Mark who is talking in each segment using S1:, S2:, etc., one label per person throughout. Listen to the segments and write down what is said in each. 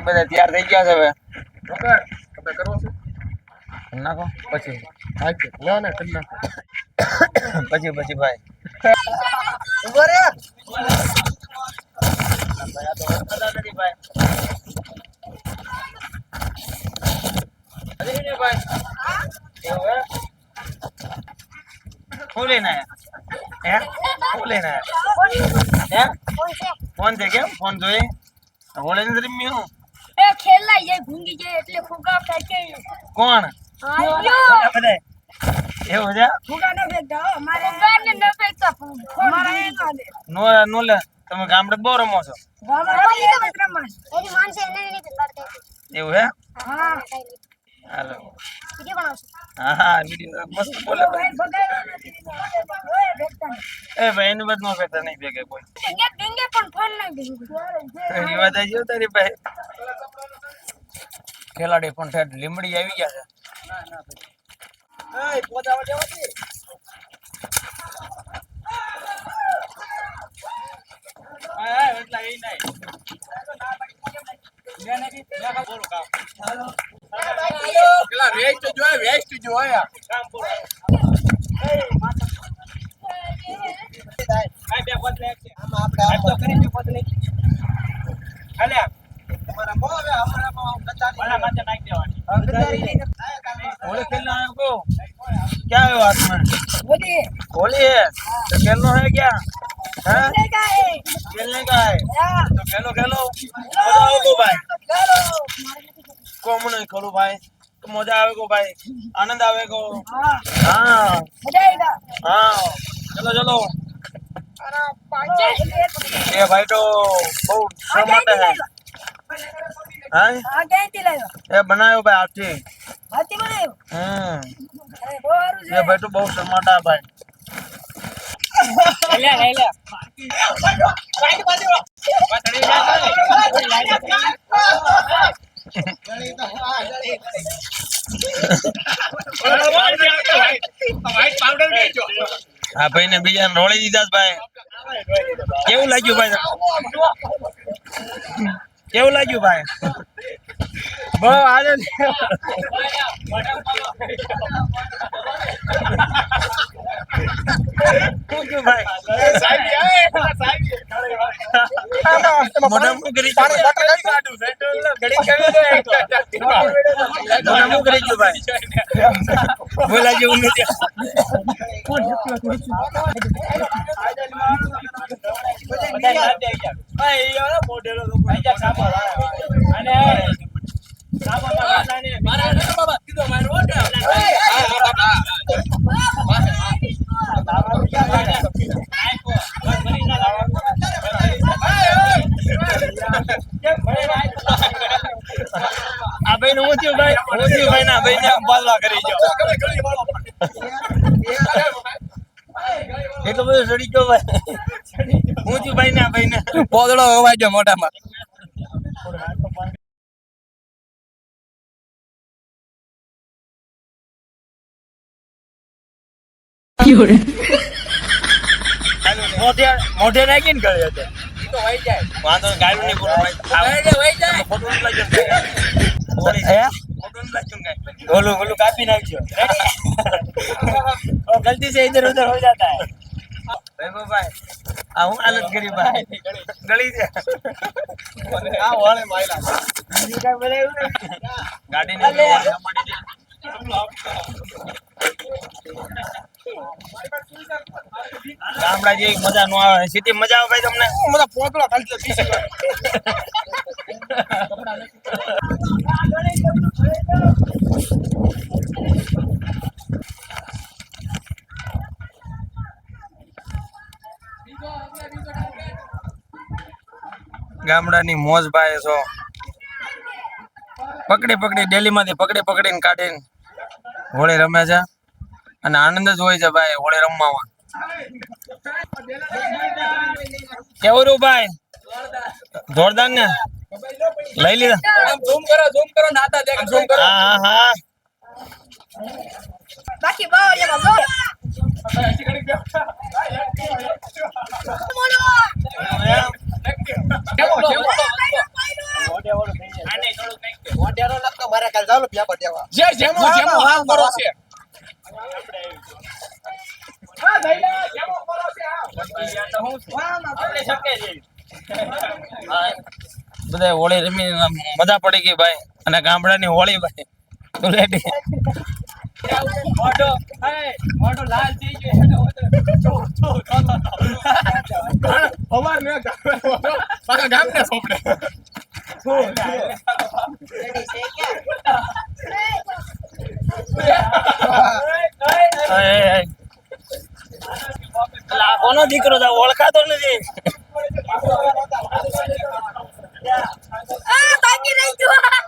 S1: ભાઈ બધા તૈયાર થઈ ગયા છે હવે.
S2: વગર આપણે કરવો છે?
S1: નાખો પછી.
S2: હા કે ના ના કરી નાખો.
S1: પછી પછી ભાઈ.
S2: ઊભો રે
S1: ભાઈ આ તો વરસાદ નથી ભાઈ હજી નહીં ભાઈ એવું હે શું લઈને આયા હે શું લઈને
S3: ખેલાઈ જાય ભૂંગી જાય એટલે ફુગા ફેંકે
S1: કોણ? એવું છે?
S3: ફુગા ન ફેંકતા અમારે ન ના.
S1: નો નો લે તમે ગામડે બહુ રમો છો.
S3: ગામમાં તો રમત. એની માનસે એને નહીં લડતે
S1: એવું હે
S3: હા.
S1: હાલો. હા હા વીડિયો મસ્ત બોલે એ ભાઈ એની બાદ નો કહેતા નહીં ભેગે કોઈ.
S3: પણ ફોન
S1: વાત આવી તારી ભાઈ. ખેલાડી પણ ઠેઠ લીમડી આવી ગયા છે.
S2: આપણે
S1: होली खेलने आए हो क्या है बात में होली है तो खेलना है क्या खेलने
S3: का है
S1: खेलने का है तो खेलो खेलो मजा भाई कॉमन नहीं करो भाई तो मजा आएगा भाई आनंद
S3: आएगा
S1: हाँ
S3: मजा आएगा
S1: हाँ चलो चलो ये भाई तो बहुत श्रम है હા
S3: એ બનાવ્યો ભાઈ આથી.
S1: હમ. એ ભાઈ તો બહુ સમાટા ભાઈ. હા ભાઈ ને બીજા રોળી દીધા ભાઈ. કેવું લાગ્યું ભાઈ? કેવું લાગ્યું ભાઈ? બહુ આનંદ. બોલા જેવું નથી આ ભાઈ નું થયું ભાઈ ભાઈ ના ભાઈ ને બાજવા કરી ગયો એટલો બધો સડી ગયો ભાઈ હું થયું ભાઈ ના ભાઈ ને
S2: પોદળો હવાઈ ગયો મોઢામાં
S1: મોઢે મોઢે નાખીને ગળે હતો
S2: તો વહી જાય
S1: વાંધો નહીં, ગાળું નહીં બોલો ભાઈ
S2: વહી જાય વહી જાય
S1: ફોટો નથી લાગ્યો હે ફોટો નથી લાગ્યો કાંઈ. ઓલું ઓલું કાપી નાખજો और गलती से इधर उधर हो जाता है વૈભવભાઈ હું હાલત કરી ભાઈ. ગળી જા.
S2: આ
S1: જે મજા નો આવે. સિટી મજા આવે તમને?
S2: મજા પોતળો ખાલી પીસી કપડા નથી
S1: ગામડાની મોજ ભાઈ છો. પકડી પકડી ડેલી માંથી પકડી, પકડીને કાઢીને હોળી રમે છે. અને આનંદ જ હોય છે ભાઈ હોળી રમવામાં. કેવું રહ્યું ભાઈ? જોરદાર ને? લઈ લીધા?
S2: ઝૂમ કરો ઝૂમ કરો નાતા કરો
S3: બાકી
S1: બધા હોળી રમી મજા પડી ગઈ ભાઈ. અને ગામડાની હોળી ભાઈ. ધૂળેટી
S2: લાલ થઈ ગયો સોપડે
S1: આ કોનો દીકરો ઓળખાતો નથી
S3: આ બાકી રહી ગયું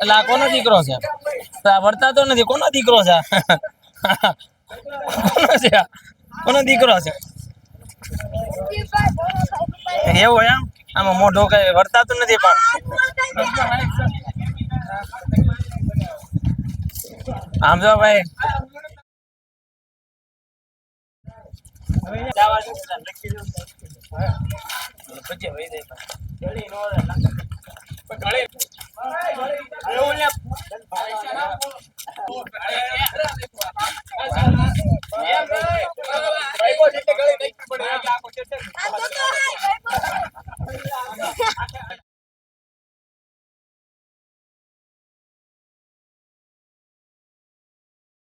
S1: એટલે આ કોનો દીકરો છે? તો આ વર્તાતો નથી. કોનો દીકરો છે? કોનો છે? કોનો દીકરો છે? એવું એમ? આમાં મોઢો કઈ વર્તાતું નથી પણ. આમ જો ભાઈ. પછી વહી જાય.
S2: Obrigado.